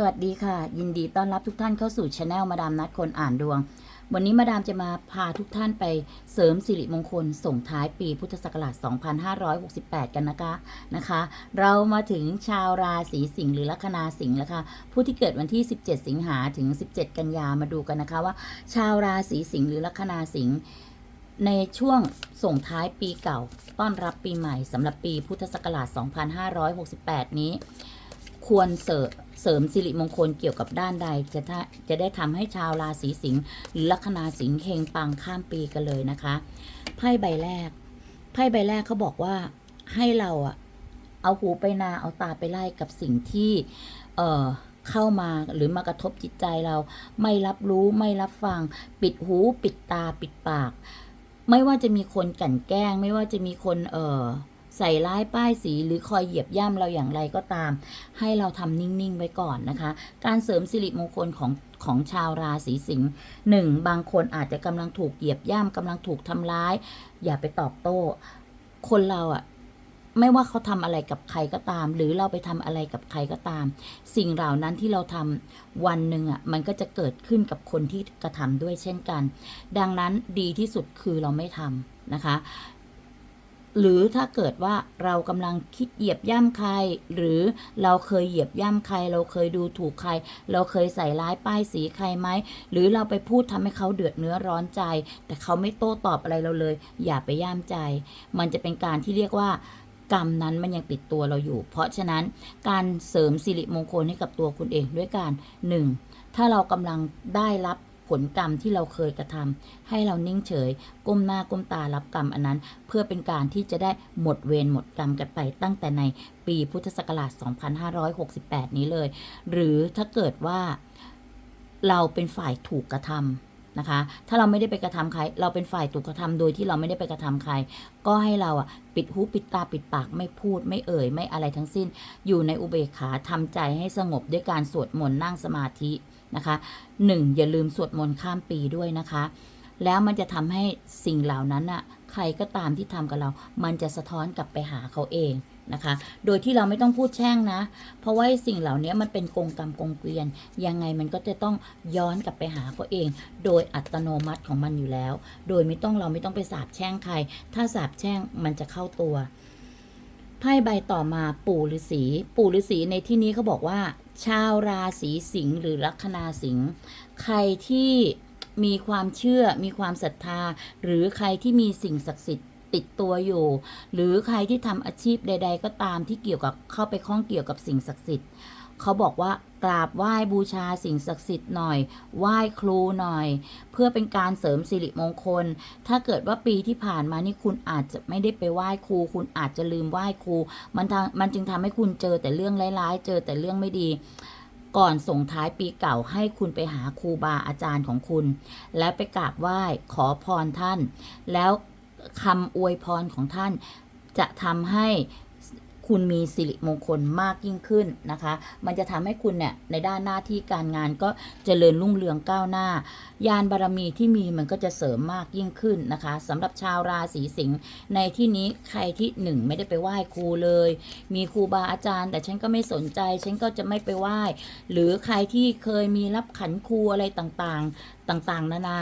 สวัสดีค่ะ ยินดีต้อนรับทุกท่านเข้าสู่ช anel มาดามนัดคนอ่านดวง วันนี้มาดามจะมาพาทุกท่านไปเสริมสิริมงคลส่งท้ายปีพุทธศักราช 2568 กันนะคะนะคะ เรามาถึงชาวราศีสิงห์หรือลัคนาสิงห์แล้วค่ะผู้ที่เกิดวันที่ 17 สิงหาถึง 17 กันยามาดูกันนะคะว่า ชาวราศีสิงห์หรือลัคนาสิงห์ในช่วงส่งท้ายปีเก่าต้อนรับปีใหม่สำหรับปีพุทธศักราช 2568 นี้ ควรเสริมเสริมสิริมงคลเกี่ยวกับด้านใดจะถ้าจะได้ทำให้ชาวราศีสิงห์หรือลัคนาสิงห์เฮงปังข้ามปีกันเลยนะคะ ไพ่ใบแรก ไพ่ใบแรกเขาบอกว่าให้เราอะเอาหูไปนาเอาตาไปไล่กับสิ่งที่ เอ่อเข้ามาหรือมากระทบจิตใจเรา ไม่รับรู้ไม่รับฟัง ปิดหูปิดตาปิดปาก ไม่ว่าจะมีคนกั่นแกล้ง ไม่ว่าจะมีคนเอ่อ ใส่ร้ายป้ายสีหรือคอยเหยียบย่ำเราอย่างไรก็ตาม ให้เราทำนิ่ง ๆ ไว้ก่อนนะคะ การเสริมสิริมงคลของของชาวราศีสิงห์หนึ่งบางคนอาจจะกำลังถูกเหยียบย่ำกำลังถูกทำร้าย อย่าไปตอบโต้ คนเราอะไม่ว่าเขาทำอะไรกับใครก็ตาม หรือเราไปทำอะไรกับใครก็ตาม สิ่งเหล่านั้นที่เราทำวันหนึ่งอะมันก็จะเกิดขึ้นกับคนที่กระทำด้วยเช่นกัน ดังนั้นดีที่สุดคือเราไม่ทำนะคะ หรือถ้าเกิดว่าเรากำลังคิดเหยียบย่ำใคร หรือเราเคยเหยียบย่ำใคร เราเคยดูถูกใคร เราเคยใส่ร้ายป้ายสีใครไหม หรือเราไปพูดทำให้เขาเดือดเนื้อร้อนใจ แต่เขาไม่โต้ตอบอะไรเราเลย อย่าไปย่ามใจ มันจะเป็นการที่เรียกว่ากรรมนั้นมันยังติดตัวเราอยู่ เพราะฉะนั้นการเสริมสิริมงคลให้กับตัวคุณเองด้วยการหนึ่งถ้าเรากำลังได้รับ ผลกรรมที่เราเคยกระทำให้เรานิ่งเฉย ก้มหน้าก้มตารับกรรมอันนั้น เพื่อเป็นการที่จะได้หมดเวรหมดกรรมกันไปตั้งแต่ในปีพุทธศักราช 2568 นี้เลย หรือถ้าเกิดว่าเราเป็นฝ่ายถูกกระทำนะคะ ถ้าเราไม่ได้ไปกระทำใคร เราเป็นฝ่ายถูกกระทำโดยที่เราไม่ได้ไปกระทำใคร ก็ให้เราอะปิดหูปิดตาปิดปากไม่พูดไม่เอ่ยไม่อะไรทั้งสิ้น อยู่ในอุเบกขาทำใจให้สงบด้วยการสวดมนต์นั่งสมาธิ นะคะหนึ่งอย่าลืมสวดมนต์ข้ามปีด้วยนะคะ แล้วมันจะทำให้สิ่งเหล่านั้นอะใครก็ตามที่ทำกับเรา มันจะสะท้อนกลับไปหาเขาเองนะคะ โดยที่เราไม่ต้องพูดแช่งนะ เพราะว่าสิ่งเหล่านี้มันเป็นกงกรรมกงเกวียน ยังไงมันก็จะต้องย้อนกลับไปหาเขาเอง โดยอัตโนมัติของมันอยู่แล้ว โดยไม่ต้องเราไม่ต้องไปสาบแช่งใคร ถ้าสาบแช่งมันจะเข้าตัว ไพ่ใบต่อมาปู่ฤาษีปู่ฤาษีในที่นี้เขาบอกว่า ชาวราศีสิงห์หรือลัคนาสิงห์ใครที่มีความเชื่อมีความศรัทธา หรือใครที่มีสิ่งศักดิ์สิทธิ์ติดตัวอยู่ หรือใครที่ทำอาชีพใด ๆ ก็ตามที่เกี่ยวกับเข้าไปข้องเกี่ยวกับสิ่งศักดิ์สิทธิ์ เขาบอกว่ากราบไหว้บูชาสิ่งศักดิ์สิทธิ์หน่อย ไหว้ครูหน่อย เพื่อเป็นการเสริมสิริมงคล ถ้าเกิดว่าปีที่ผ่านมานี่คุณอาจจะไม่ได้ไปไหว้ครู คุณอาจจะลืมไหว้ครู มันทางมันจึงทำให้คุณเจอแต่เรื่องร้ายๆ เจอแต่เรื่องไม่ดี ก่อนส่งท้ายปีเก่าให้คุณไปหาครูบาอาจารย์ของคุณ แล้วไปกราบไหว้ขอพรท่าน แล้วคำอวยพรของท่านจะทำให้ คุณมีสิริมงคลมากยิ่งขึ้นนะคะ มันจะทำให้คุณเนี่ยในด้านหน้าที่การงานก็เจริญรุ่งเรืองก้าวหน้า ยานบารมีที่มีมันก็จะเสริมมากยิ่งขึ้นนะคะสำหรับชาวราศีสิงห์ในที่นี้ใครที่หนึ่งไม่ได้ไปไหว้ครูเลย มีครูบาอาจารย์ แต่ฉันก็ไม่สนใจ ฉันก็จะไม่ไปไหว้ หรือใครที่เคยมีรับขันครูอะไรต่างๆ ต่างๆ นานา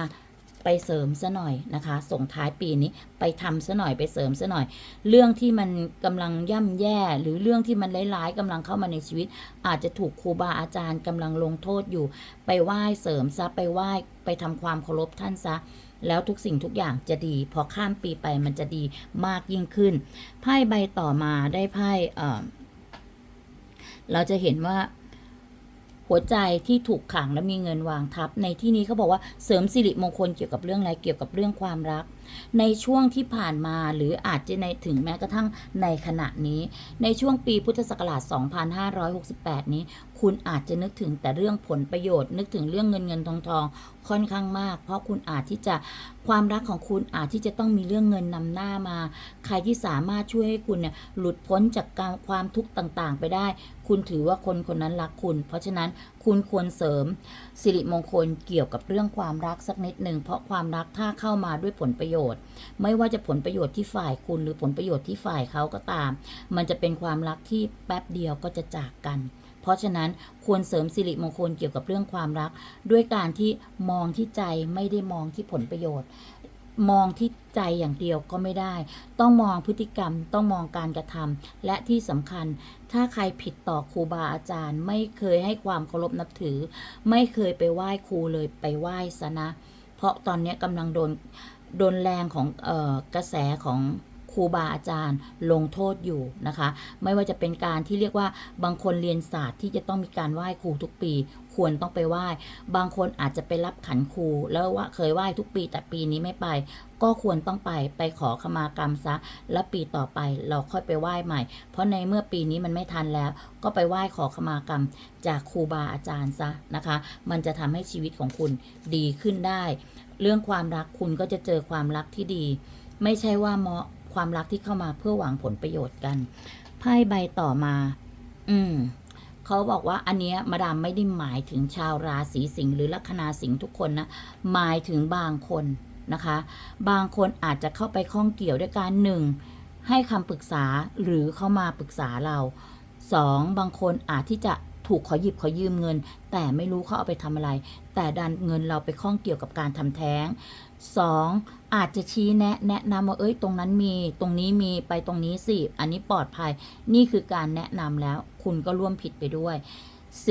ไปเสริมซะหน่อยนะคะ ส่งท้ายปีนี้ไปทำซะหน่อยไปเสริมซะหน่อย เรื่องที่มันกำลังย่ำแย่ หรือเรื่องที่มันร้ายๆกำลังเข้ามาในชีวิต อาจจะถูกครูบาอาจารย์กำลังลงโทษอยู่ ไปไหว้เสริมซะไปไหว้ไปทำความเคารพท่านซะแล้วทุกสิ่งทุกอย่างจะดี พอข้ามปีไปมันจะดีมากยิ่งขึ้น ไพ่ใบต่อมาได้ไพ่เอ่อเราจะเห็นว่า หัวใจที่ถูกขังและมีเงินวางทับ ในที่นี้เขาบอกว่าเสริมสิริมงคลเกี่ยวกับเรื่องอะไรเกี่ยวกับเรื่องความรัก ในช่วงที่ผ่านมาหรืออาจจะในถึงแม้กระทั่งในขณะนี้ ในช่วงปีพุทธศักราช 2568 นี้ คุณอาจจะนึกถึงแต่เรื่องผลประโยชน์ นึกถึงเรื่องเงินเงินทองทองค่อนข้างมาก เพราะคุณอาจที่จะความรักของคุณอาจที่จะต้องมีเรื่องเงินนำหน้ามา ใครที่สามารถช่วยให้คุณเนี่ยหลุดพ้นจากความทุกข์ต่างๆ ไปได้ คุณถือว่าคนคนนั้นรักคุณ เพราะฉะนั้น คุณควรเสริม สิริมงคลเกี่ยวกับเรื่องความรักสักนิดหนึ่งเพราะความรักถ้าเข้ามาด้วยผลประโยชน์ ไม่ว่าจะผลประโยชน์ที่ฝ่ายคุณหรือผลประโยชน์ที่ฝ่ายเขาก็ตาม มันจะเป็นความรักที่แป๊บเดียวก็จะจากกัน เพราะฉะนั้นควรเสริมสิริมงคลเกี่ยวกับเรื่องความรัก ด้วยการที่มองที่ใจไม่ได้มองที่ผลประโยชน์ มองที่ใจอย่างเดียวก็ไม่ได้ ต้องมองพฤติกรรม ต้องมองการกระทำและที่สำคัญ ถ้าใครผิดต่อครูบาอาจารย์ ไม่เคยให้ความเคารพนับถือ ไม่เคยไปไหว้ครูเลยไปไหว้ซะนะ เพราะตอนนี้กำลังโดนโดนแรงของออกระแสของ รูบาอาจารย์ลงโทษอยู่นะคะ ไม่ว่าจะเป็นการที่เรียกว่าบางคนเรียนศาสตร์ที่จะต้องมีการไหว้ครูทุกปี ควรต้องไปไหว้ บางคนอาจจะไปรับขันครูแล้วว่าเคยไหว้ทุกปีแต่ปีนี้ไม่ไป ก็ควรต้องไปไปขอขมากรรมซะ แล้วปีต่อไปเราค่อยไปไหว้ใหม่ เพราะในเมื่อปีนี้มันไม่ทันแล้ว ก็ไปไหว้ขอขมากรรมจากครูบาอาจารย์ซะนะคะ มันจะทำให้ชีวิตของคุณดีขึ้นได้ เรื่องความรักคุณก็จะเจอความรักที่ดี ไม่ใช่ว่าเหมาะ ความรักที่เข้ามาเพื่อหวังผลประโยชน์กันไพ่ใบต่อมา อืมเขาบอกว่าอันเนี้ยมาดามไม่ได้หมายถึงชาวราศีสิงห์หรือลัคนาสิงห์ทุกคนนะหมายถึงบางคนนะคะ บางคนอาจจะเข้าไปข้องเกี่ยวด้วยการหนึ่งให้คำปรึกษาหรือเข้ามาปรึกษาเราสองบางคนอาจที่จะถูกขอหยิบขอยืมเงิน แต่ไม่รู้เขาเอาไปทำอะไร แต่ดันเงินเราไปข้องเกี่ยวกับการทำแท้งสอง อาจจะชี้แนะแนะนำว่าเอ้ยตรงนั้นมีตรงนี้มีไปตรงนี้สิ อันนี้ปลอดภัย นี่คือการแนะนำแล้ว คุณก็ร่วมผิดไปด้วย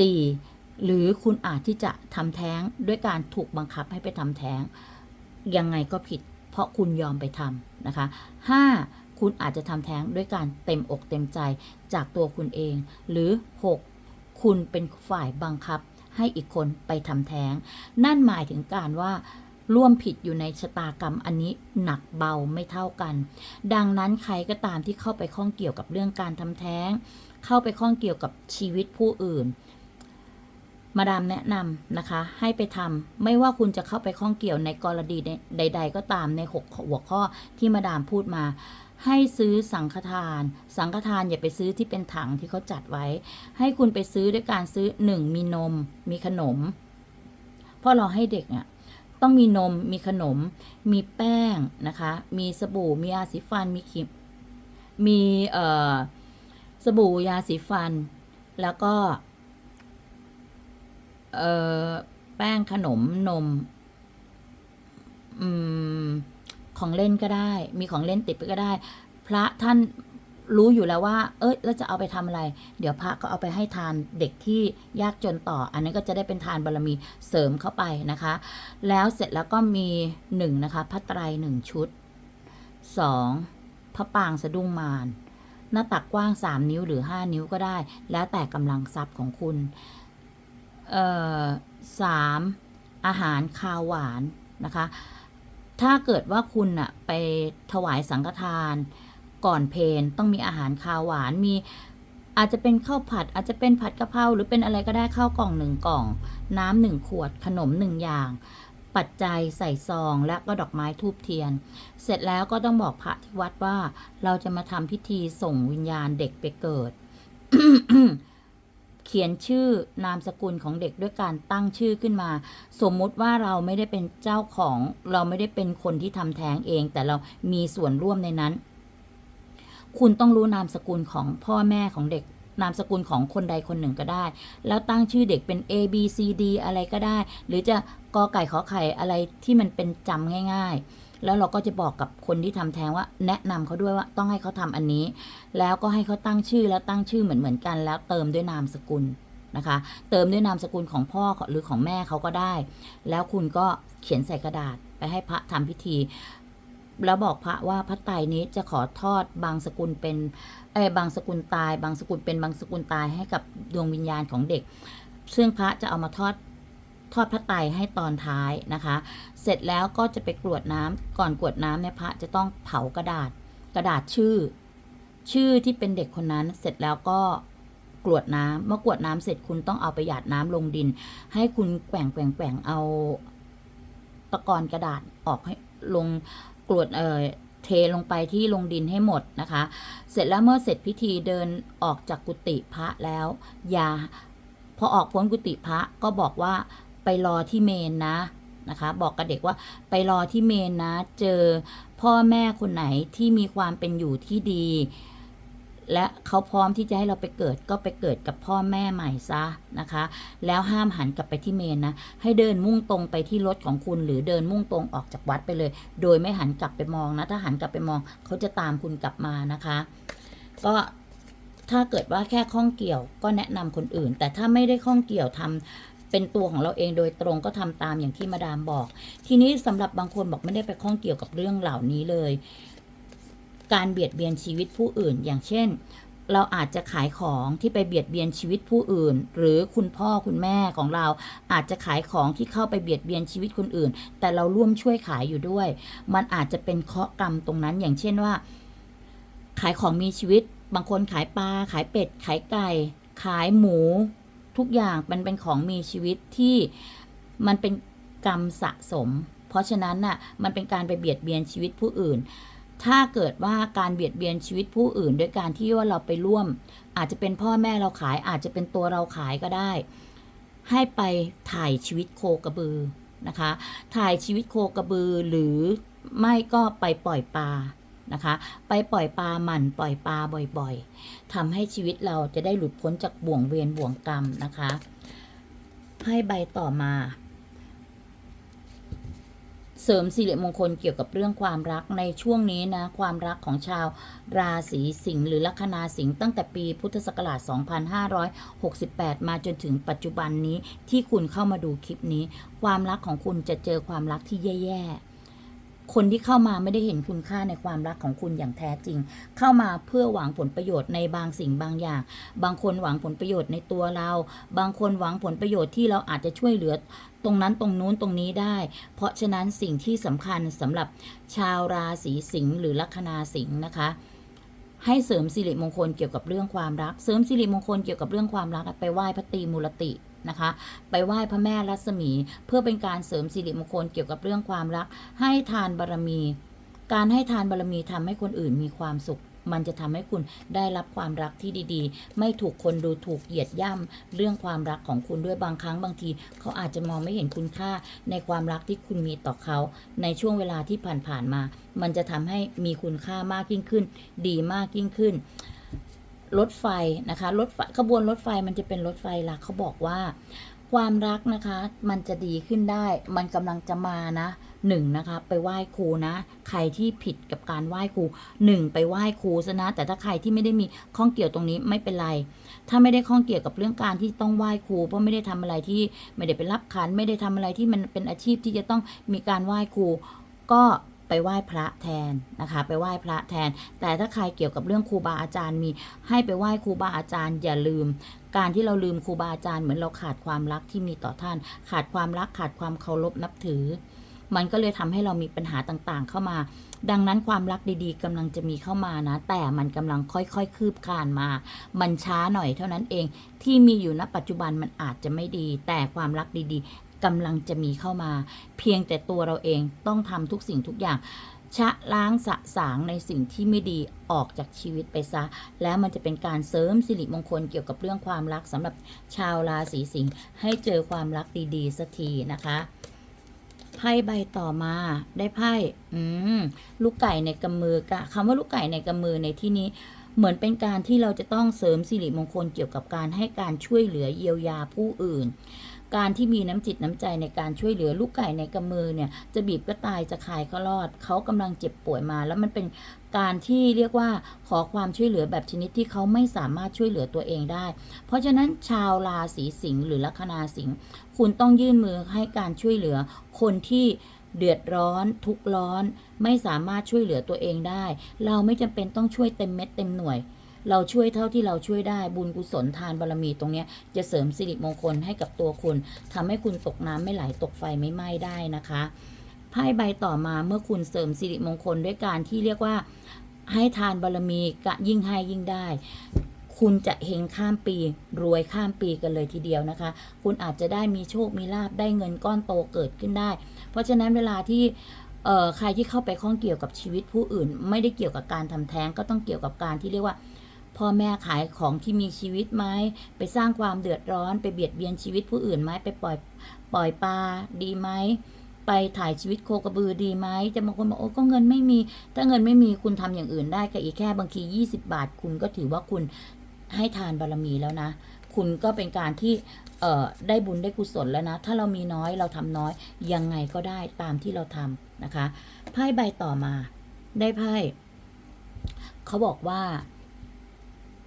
4. หรือคุณอาจที่จะทำแท้งด้วยการถูกบังคับให้ไปทำแท้ง ยังไงก็ผิด เพราะคุณยอมไปทำนะคะ 5. คุณอาจจะทำแท้งด้วยการเต็มอกเต็มใจจากตัวคุณเอง หรือ 6. คุณเป็นฝ่ายบังคับให้อีกคนไปทำแท้ง นั่นหมายถึงการว่า ร่วมผิดอยู่ในชะตากรรมอันนี้หนักเบาไม่เท่ากัน ดังนั้นใครก็ตามที่เข้าไปข้องเกี่ยวกับเรื่องการทำแท้ง เข้าไปข้องเกี่ยวกับชีวิตผู้อื่น มาดามแนะนำนะคะ ให้ไปทำไม่ว่าคุณจะเข้าไปข้องเกี่ยวในกรณีใด ๆ ก็ตามในหกหัวข้อที่มาดามพูดมาให้ซื้อสังฆทาน สังฆทานอย่าไปซื้อที่เป็นถังที่เขาจัดไว้ ให้คุณไปซื้อด้วยการซื้อหนึ่งมีนม มีขนม เพราะเราให้เด็กอะ ต้องมีนม มีขนม มีแป้งนะคะ มีสบู่ มียาสีฟัน มีครีม มีเอ่อสบู่ยาสีฟัน แล้วก็เอ่อแป้งขนมนม อืม ของเล่นก็ได้ มีของเล่นติดไปก็ได้ พระท่าน รู้อยู่แล้วว่า เอ้ยแล้วจะเอาไปทำอะไร เดี๋ยวพระก็เอาไปให้ทานเด็กที่ยากจนต่อ อันนี้นก็จะได้เป็นทานบารมีเสริมเข้าไปนะคะ แล้วเสร็จแล้วก็มีหนึ่งนะคะพระไตรหนึ่งชุดสองพระปางสะดุ้งมารหน้าตักกว้าง 3 นิ้วหรือ 5 นิ้วก็ได้ แล้วแต่กำลังทรัพย์ของคุณ เอ่อสามอาหารคาวหวานนะคะ ถ้าเกิดว่าคุณอะไปถวายสังฆทาน ก่อนเพนต้องมีอาหารคาวหวานมีอาจจะเป็นข้าวผัดอาจจะเป็นผัดกะเพราหรือเป็นอะไรก็ได้ข้าวกล่องหนึ่งกล่อง น้ำหนึ่งขวดขนมหนึ่งอย่าง ปัจจัยใส่ซองและก็ดอกไม้ทูบเทียน เสร็จแล้วก็ต้องบอกพระที่วัดว่าเราจะมาทำพิธีส่งวิญญาณเด็กไปเกิด เขียนชื่อนามสกุลของเด็กด้วยการตั้งชื่อขึ้นมา สมมุติว่าเราไม่ได้เป็นเจ้าของ เราไม่ได้เป็นคนที่ทำแท้งเอง แต่เรามีส่วนร่วมในนั้น คุณต้องรู้นามสกุลของพ่อแม่ของเด็ก นามสกุลของคนใดคนหนึ่งก็ได้ แล้วตั้งชื่อเด็กเป็น A B C D อะไรก็ได้ หรือจะกอไก่ขอไข่อะไรที่มันเป็นจำง่าย ๆ แล้วเราก็จะบอกกับคนที่ทำแท้งว่า แนะนำเขาด้วยว่าต้องให้เขาทำอันนี้ แล้วก็ให้เขาตั้งชื่อแล้วตั้งชื่อเหมือนเหมือนๆกัน แล้วเติมด้วยนามสกุลนะคะ เติมด้วยนามสกุลของพ่อหรือของแม่เขาก็ได้ แล้วคุณก็เขียนใส่กระดาษไปให้พระทำพิธี แล้วบอกพระว่าพระไตรนี้จะขอทอดบางสกุลเป็นเออบางสกุลตาย บางสกุลเป็นบางสกุลตายให้กับดวงวิญญาณของเด็ก ซึ่งพระจะเอามาทอดทอดพระไตรให้ตอนท้ายนะคะ เสร็จแล้วก็จะไปกรวดน้ำก่อนกรวดน้ำเนี่ยพระจะต้องเผากระดาษกระดาษชื่อ ชื่อที่เป็นเด็กคนนั้นเสร็จแล้วก็กรวดน้ำเมื่อกรวดน้ำเสร็จคุณต้องเอาไปหยาดน้ำลงดิน ให้คุณแกว่งแกว่งแกว่งเอาตะกอนกระดาษออกให้ลง กรวดเอ่อเทลงไปที่ลงดินให้หมดนะคะ เสร็จแล้วเมื่อเสร็จพิธีเดินออกจากกุฏิพระแล้ว อย่าพอออกพ้นกุฏิพระก็บอกว่าไปรอที่เมนนะนะคะ บอกกับเด็กว่าไปรอที่เมนนะ เจอพ่อแม่คนไหนที่มีความเป็นอยู่ที่ดี และเขาพร้อมที่จะให้เราไปเกิดก็ไปเกิดกับพ่อแม่ใหม่ซะนะคะ แล้วห้ามหันกลับไปที่เมนนะ ให้เดินมุ่งตรงไปที่รถของคุณ หรือเดินมุ่งตรงออกจากวัดไปเลย โดยไม่หันกลับไปมองนะ ถ้าหันกลับไปมองเขาจะตามคุณกลับมานะคะ ก็ถ้าเกิดว่าแค่ข้องเกี่ยวก็แนะนำคนอื่น แต่ถ้าไม่ได้ข้องเกี่ยวทำเป็นตัวของเราเองโดยตรงก็ทำตามอย่างที่มาดามบอก ทีนี้สำหรับบางคนบอกไม่ได้ไปข้องเกี่ยวกับเรื่องเหล่านี้เลย การเบียดเบียนชีวิตผู้อื่น อย่างเช่น เราอาจจะขายของที่ไปเบียดเบียนชีวิตผู้อื่น หรือคุณพ่อคุณแม่ของเราอาจจะขายของที่เข้าไปเบียดเบียนชีวิตคนอื่น แต่เราร่วมช่วยขายอยู่ด้วย มันอาจจะเป็นเคราะห์กรรมตรงนั้น อย่างเช่นว่า ขายของมีชีวิต บางคนขายปลาขายเป็ด ขายไก่ ขายหมู ทุกอย่างมันเป็นของมีชีวิตที่มันเป็นกรรมสะสม เพราะฉะนั้นน่ะมันเป็นการไปเบียดเบียนชีวิตผู้อื่น ถ้าเกิดว่าการเบียดเบียนชีวิตผู้อื่นด้วยการที่ว่าเราไปร่วม อาจจะเป็นพ่อแม่เราขาย อาจจะเป็นตัวเราขายก็ได้ ให้ไปถ่ายชีวิตโคกระบือนะคะ ถ่ายชีวิตโคกระบือหรือไม่ก็ไปปล่อยปลานะคะ ไปปล่อยปลาหมันปล่อยปลาบ่อยๆทำให้ชีวิตเราจะได้หลุดพ้นจากบ่วงเวรบ่วงกรรมนะคะ ให้ใบต่อมา เสริมสิริมงคลเกี่ยวกับเรื่องความรักในช่วงนี้นะ ความรักของชาวราศีสิงห์หรือลัคนาสิงห์ตั้งแต่ปีพุทธศักราช 2568 มาจนถึงปัจจุบันนี้ที่คุณเข้ามาดูคลิปนี้ ความรักของคุณจะเจอความรักที่แย่ๆ คนที่เข้ามาไม่ได้เห็นคุณค่าในความรักของคุณอย่างแท้จริง เข้ามาเพื่อหวังผลประโยชน์ในบางสิ่งบางอย่าง บางคนหวังผลประโยชน์ในตัวเรา บางคนหวังผลประโยชน์ที่เราอาจจะช่วยเหลือตรงนั้นตรงนู้นตรงนี้ได้ เพราะฉะนั้นสิ่งที่สำคัญสำหรับชาวราศีสิงห์หรือลัคนาสิงห์นะคะให้เสริมสิริมงคลเกี่ยวกับเรื่องความรัก เสริมสิริมงคลเกี่ยวกับเรื่องความรักไปไหว้พระตรีมูลติ นะคะ ไปไหว้พระแม่รัศมี เพื่อเป็นการเสริมสิริมงคลเกี่ยวกับเรื่องความรัก ให้ทานบารมี การให้ทานบารมีทำให้คนอื่นมีความสุขมันจะทำให้คุณได้รับความรักที่ดีๆ ไม่ถูกคนดูถูกเหยียดย่ำเรื่องความรักของคุณด้วยบางครั้งบางที เขาอาจจะมองไม่เห็นคุณค่าในความรักที่คุณมีต่อเขา ในช่วงเวลาที่ผ่านๆมา มันจะทำให้มีคุณค่ามากยิ่งขึ้น ดีมากยิ่งขึ้น รถไฟนะคะรถไฟขบวนรถไฟมันจะเป็นรถไฟหลักเขาบอกว่า ความรักนะคะ มันจะดีขึ้นได้ มันกำลังจะมานะหนึ่งนะคะไปไหว้ครูนะ ใครที่ผิดกับการไหว้ครูหนึ่งไปไหว้ครูซะนะ แต่ถ้าใครที่ไม่ได้มีข้องเกี่ยวตรงนี้ไม่เป็นไร ถ้าไม่ได้ข้องเกี่ยวกับเรื่องการที่ต้องไหว้ครูเพราะไม่ได้ทำอะไรที่ไม่ได้ไปรับขัน ไม่ได้ทำอะไรที่มันเป็นอาชีพที่จะต้องมีการไหว้ครูก็ ไปไหว้พระแทนนะคะไปไหว้พระแทน แต่ถ้าใครเกี่ยวกับเรื่องครูบาอาจารย์มีให้ไปไหว้ครูบาอาจารย์อย่าลืม การที่เราลืมครูบาอาจารย์เหมือนเราขาดความรักที่มีต่อท่าน ขาดความรักขาดความเคารพนับถือ มันก็เลยทำให้เรามีปัญหาต่างๆ เข้ามา ดังนั้นความรักดีๆกำลังจะมีเข้ามานะ แต่มันกำลังค่อยๆ คืบคลานมา มันช้าหน่อยเท่านั้นเองที่มีอยู่ณปัจจุบันมันอาจจะไม่ดี แต่ความรักดีๆ กำลังจะมีเข้ามา เพียงแต่ตัวเราเองต้องทำทุกสิ่งทุกอย่าง ชะล้างสะสางในสิ่งที่ไม่ดีออกจากชีวิตไปซะ แล้วมันจะเป็นการเสริมสิริมงคลเกี่ยวกับเรื่องความรักสำหรับชาวราศีสิงห์ให้เจอความรักดีๆสักทีนะคะไพ่ใบต่อมาได้ไพ่อืมลูกไก่ในกำมือกะคำว่าลูกไก่ในกำมือในที่นี้ เหมือนเป็นการที่เราจะต้องเสริมสิริมงคลเกี่ยวกับการให้การช่วยเหลือเยียวยาผู้อื่น การที่มีน้ำจิตน้ำใจในการช่วยเหลือลูกไก่ในกำมือเนี่ย จะบีบก็ตายจะขายก็รอด เขากำลังเจ็บป่วยมา แล้วมันเป็นการที่เรียกว่าขอความช่วยเหลือแบบชนิดที่เขาไม่สามารถช่วยเหลือตัวเองได้ เพราะฉะนั้นชาวราศีสิงห์หรือลัคนาสิงห์คุณต้องยื่นมือให้การช่วยเหลือคนที่ เดือดร้อนทุกร้อน ไม่สามารถช่วยเหลือตัวเองได้ เราไม่จำเป็นต้องช่วยเต็มเม็ดเต็มหน่วย เราช่วยเท่าที่เราช่วยได้บุญกุศลทานบารมีตรงนี้จะเสริมสิริมงคลให้กับตัวคุณทำให้คุณตกน้ำไม่ไหลตกไฟไม่ไหม้ได้นะคะไพ่ใบต่อมาเมื่อคุณเสริมสิริมงคลด้วยการที่เรียกว่าให้ทานบารมีกะยิ่งให้ยิ่งได้คุณจะเฮงข้ามปีรวยข้ามปีกันเลยทีเดียวนะคะ คุณอาจจะได้มีโชคมีลาบได้เงินก้อนโตเกิดขึ้นได้ เพราะฉะนั้นเวลาที่ใครที่เข้าไปข้องเกี่ยวกับชีวิตผู้อื่น ไม่ได้เกี่ยวกับการทำแท้งก็ต้องเกี่ยวกับการที่เรียกว่าพ่อแม่ขายของที่มีชีวิตไหมไปสร้างความเดือดร้อน ไปเบียดเบียนชีวิตผู้อื่นไหมไปปล่อยปล่อยปลาดีไหมไปถ่ายชีวิตโคกระบือดีไหมจะบางคนบอกโอ้ก็เงินไม่มี ถ้าเงินไม่มีคุณทำอย่างอื่นได้ก็อีกแค่บางที 20 บาทคุณก็ถือว่าคุณให้ทานบารมีแล้วนะ คุณก็เป็นการที่ได้บุญได้กุศลแล้วนะ ถ้าเรามีน้อยเราทำน้อย ยังไงก็ได้ตามที่เราทำนะคะ ไพ่ใบต่อมาได้ไพ่เขาบอกว่า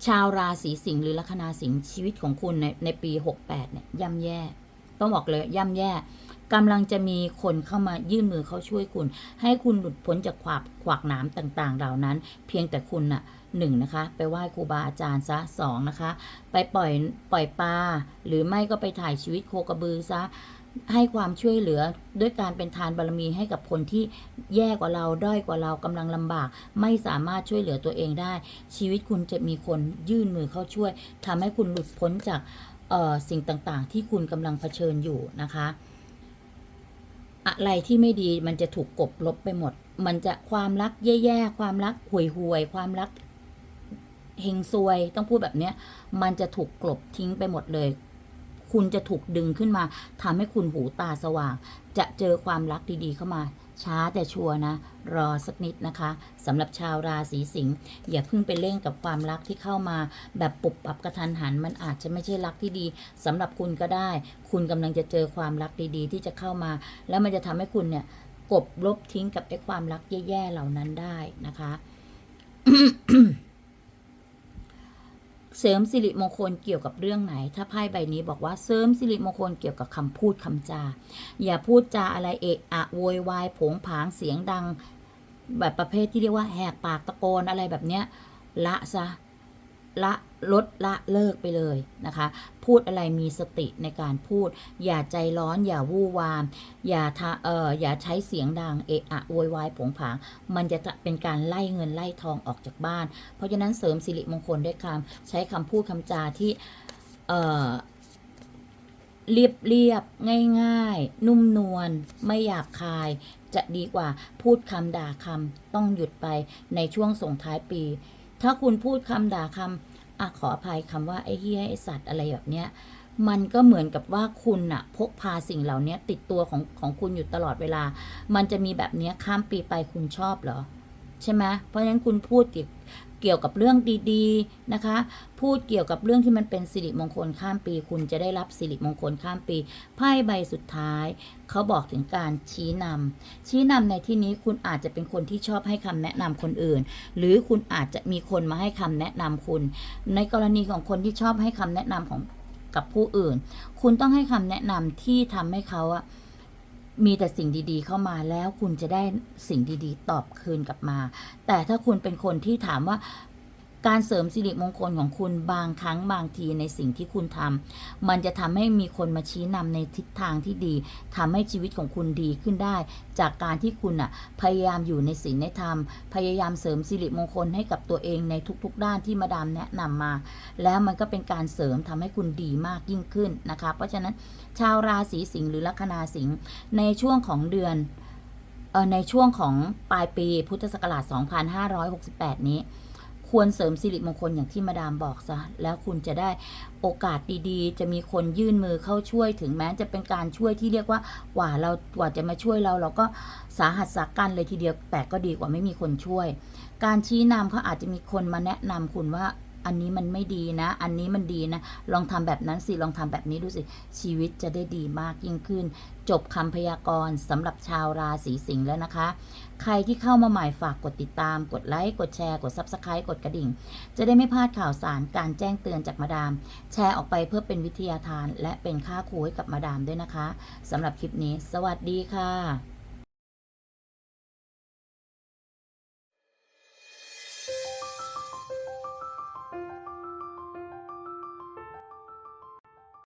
ชาวราศีสิงห์หรือลัคนาสิงห์ชีวิตของคุณในในปี 68เนี่ยย่ำแย่ ต้องบอกเลยย่ำแย่กำลังจะมีคนเข้ามายื่นมือเขาช่วยคุณ ให้คุณหลุดพ้นจากขวากขวากหนามต่างๆ เหล่านั้น เพียงแต่คุณนะ่ะ 1นะคะ ไปไหว้ครูบาอาจารย์ซะ2นะคะ ไปปล่อยปล่อยปลาหรือไม่ก็ไปถ่ายชีวิตโคกระบือซะให้ความช่วยเหลือด้วยการเป็นทานบารมีให้กับคนที่แย่กว่าเราด้อยกว่าเรากำลังลำบาก ไม่สามารถช่วยเหลือตัวเองได้ ชีวิตคุณจะมีคนยื่นมือเข้าช่วย ทำให้คุณหลุดพ้นจากสิ่งต่างๆ ที่คุณกำลังเผชิญอยู่นะคะ อะไรที่ไม่ดีมันจะถูกกบลบไปหมด มันจะความรักแย่ๆความรักห่วยๆความรัก เฮงซวย ต้องพูดแบบเนี้ย มันจะถูกกลบทิ้งไปหมดเลย คุณจะถูกดึงขึ้นมาทำให้คุณหูตาสว่าง จะเจอความรักดีๆเข้ามา ช้าแต่ชัวร์นะ รอสักนิดนะคะสำหรับชาวราศีสิงห์อย่าเพิ่งไปเร่งกับความรักที่เข้ามา แบบปุบปับกระทันหัน มันอาจจะไม่ใช่รักที่ดีสำหรับคุณก็ได้ คุณกำลังจะเจอความรักดีๆ ที่จะเข้ามา แล้วมันจะทำให้คุณเนี่ยกลบลบทิ้งกับไอ้ความรักแย่ๆเหล่านั้นได้นะคะ เสริมสิริมงคลเกี่ยวกับเรื่องไหน ถ้าไพ่ใบนี้บอกว่าเสริมสิริมงคลเกี่ยวกับคำพูดคำจา อย่าพูดจาอะไรเอะอะโวยวายผงผางเสียงดัง แบบประเภทที่เรียกว่าแหกปากตะโกนอะไรแบบเนี้ยละซะละ ลดละเลิกไปเลยนะคะ พูดอะไรมีสติในการพูด อย่าใจร้อน อย่าวู่วาม อย่าทะเอออย่าใช้เสียงดังเอะอะโวยวายผงผาง มันจะเป็นการไล่เงินไล่ทองออกจากบ้าน เพราะฉะนั้นเสริมสิริมงคลด้วยคำใช้คำพูดคำจาที่เออเรียบเรียบง่ายง่ายๆนุ่มนวลไม่หยาบคาย จะดีกว่าพูดคำด่าคำต้องหยุดไปในช่วงส่งท้ายปี ถ้าคุณพูดคำด่าคำ อะขออภัยคำว่าไอ้เฮี้ยไอ้สัตว์อะไรแบบเนี้ยมันก็เหมือนกับว่าคุณอะพกพาสิ่งเหล่านี้ติดตัวของของคุณอยู่ตลอดเวลา มันจะมีแบบเนี้ยข้ามปีไปคุณชอบเหรอ ใช่ไหมเพราะฉะนั้นคุณพูดเกี่ย เกี่ยวกับเรื่องดีๆนะคะ พูดเกี่ยวกับเรื่องที่มันเป็นสิริมงคลข้ามปี คุณจะได้รับสิริมงคลข้ามปีไพ่ใบสุดท้าย เขาบอกถึงการชี้นำชี้นำในที่นี้คุณอาจจะเป็นคนที่ชอบให้คำแนะนำคนอื่น หรือคุณอาจจะมีคนมาให้คำแนะนำคุณ ในกรณีของคนที่ชอบให้คำแนะนำของกับผู้อื่น คุณต้องให้คำแนะนำที่ทำให้เขาอะ มีแต่สิ่งดีๆ เข้ามาแล้วคุณจะได้สิ่งดีๆ ตอบคืนกลับมา แต่ถ้าคุณเป็นคนที่ถามว่า การเสริมสิริมงคลของคุณบางครั้งบางทีในสิ่งที่คุณทำมันจะทำให้มีคนมาชี้นำในทิศทางที่ดีทำให้ชีวิตของคุณดีขึ้นได้ จากการที่คุณอะพยายามอยู่ในศีลในธรรม พยายามเสริมสิริมงคลให้กับตัวเองในทุกๆ ด้านที่มาดามแนะนำมา แล้วมันก็เป็นการเสริมทำให้คุณดีมากยิ่งขึ้นนะคะ เพราะฉะนั้นชาวราศีสิงห์หรือลัคนาสิงห์ในช่วงของเดือนออในช่วงของปลายปีพุทธศักราช 2568 นี้ ควรเสริมสิริมงคลอย่างที่มาดามบอกซะ แล้วคุณจะได้โอกาสดีๆ จะมีคนยื่นมือเข้าช่วยถึงแม้จะเป็นการช่วยที่เรียกว่ากว่าเรากว่าจะมาช่วยเรา เราก็สาหัสสากันเลยทีเดียวแต่ก็ดีกว่าไม่มีคนช่วย การชี้นำเขาอาจจะมีคนมาแนะนำคุณว่า อันนี้มันไม่ดีนะ อันนี้มันดีนะ ลองทำแบบนั้นสิ ลองทำแบบนี้ดูสิ ชีวิตจะได้ดีมากยิ่งขึ้น จบคำพยากรณ์สำหรับชาวราศีสิงห์แล้วนะคะ ใครที่เข้ามาใหม่ฝากกดติดตาม กดไลค์ กดแชร์ กด Subscribe กดกระดิ่ง จะได้ไม่พลาดข่าวสาร การแจ้งเตือนจากมาดาม แชร์ออกไปเพื่อเป็นวิทยาทาน และเป็นค่าครูให้กับมาดามด้วยนะคะสำหรับคลิปนี้ สวัสดีค่ะ